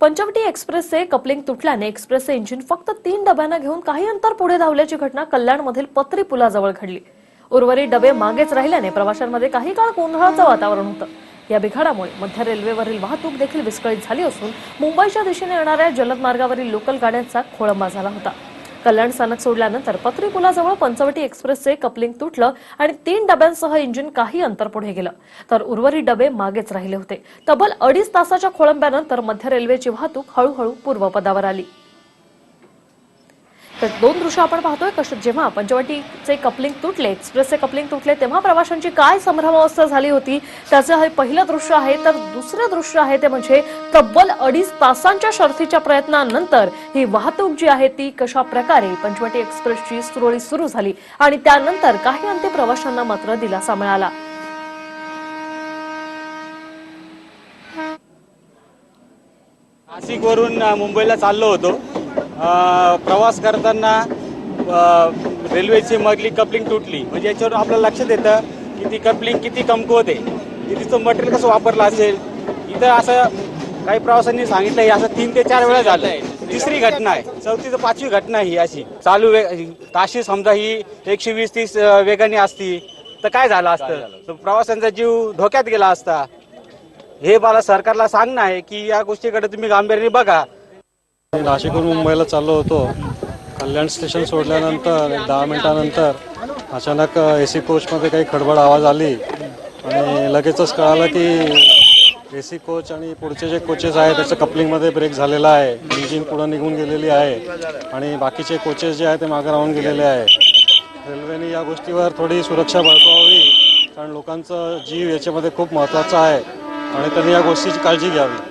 पंचवटी एक्सप्रेसचे कपलिंग तुटल्याने एक्सप्रेसचे इंजिन फक्त तीन डब्यांना घेऊन काही अंतर पुढे धावल्याची घटना कल्याणमधील पत्री पुलाजवळ घडली. उर्वरित डबे मागेच राहिल्याने प्रवाशांमध्ये काही काळ गोंधळाचं वातावरण होतं. या बिघाडामुळे मध्य रेल्वेवरील वाहतूक देखील विस्कळीत झाली असून मुंबईच्या दिशेने येणाऱ्या जलद मार्गावरील लोकल गाड्यांचा खोळंबा झाला होता. कल्याण स्थानक सोडल्यानंतर पत्री पुलाजवळ पंचवटी एक्सप्रेसचे कपलिंग तुटलं आणि तीन डब्यांसह इंजिन काही अंतर पुढे गेलं. तर उर्वरित डबे मागेच राहिले होते. तब्बल अडीच तासाच्या खोळंब्यानंतर मध्य रेल्वेची वाहतूक हळूहळू पूर्वपदावर आली. तर दोन दृश्य आपण पाहतोय. कश जेव्हा पंचवटीचे कपलिंग तुटले एक्सप्रेसचे कपलिंग तुटले तेव्हा प्रवाशांची काय संभ्रमावस्था झाली होती? त्याचं हे पहिलं दृश्य आहे. तर दुसरं दृश्य आहे ते म्हणजे तब्बल अडीच तासांच्या शर्थीच्या प्रयत्नानंतर ही वाहतूक जी आहे ती कशा प्रकारे पंचवटी एक्सप्रेसची सुरळीत सुरू झाली? आणि त्यानंतर काही अंत्य प्रवाशांना मात्र दिलासा मिळाला. नाशिकवरून मुंबईला चाललो होतो. प्रवास करताना रेल्वेची मधली कपलिंग तुटली. म्हणजे याच्यावरून आपल्याला लक्षात येतं की ती कपलिंग किती कमकुवत आहे. की तिचं मटेरियल कसं वापरलं असेल. इथं असं काही प्रवाशांनी सांगितलं हे असं तीन ते चार वेळा झालं. आहे तिसरी घटना आहे. चौथी तर पाचवी घटना ही अशी. चालू वे ताशी समजा ही एकशे वीस तीस वेगाने असती तर काय झालं असतं? प्रवाशांचा जीव धोक्यात गेला असता. हे मला सरकारला सांगणं आहे की या गोष्टीकडे तुम्ही गांभीर्याने बघा. नाशिकहून मुंबईला चाललो होतो. कल्याण स्टेशन सोडल्यानंतर एक दहा मिनिटानंतर अचानक ए सी कोचमध्ये काही खडबड आवाज आली. आणि लगेचच कळालं की ए सी कोच आणि पुढचे जे कोचेस आहेत त्याचं कपलिंगमध्ये ब्रेक झालेला आहे. इंजिन पुढं निघून गेलेली आहे. आणि बाकीचे कोचेस जे आहेत ते मागे राहून गेलेले आहे. रेल्वेने या गोष्टीवर थोडी सुरक्षा बळकावावी कारण लोकांचा जीव याच्यामध्ये खूप महत्त्वाचा आहे. आणि त्यांनी या गोष्टीची काळजी घ्यावी.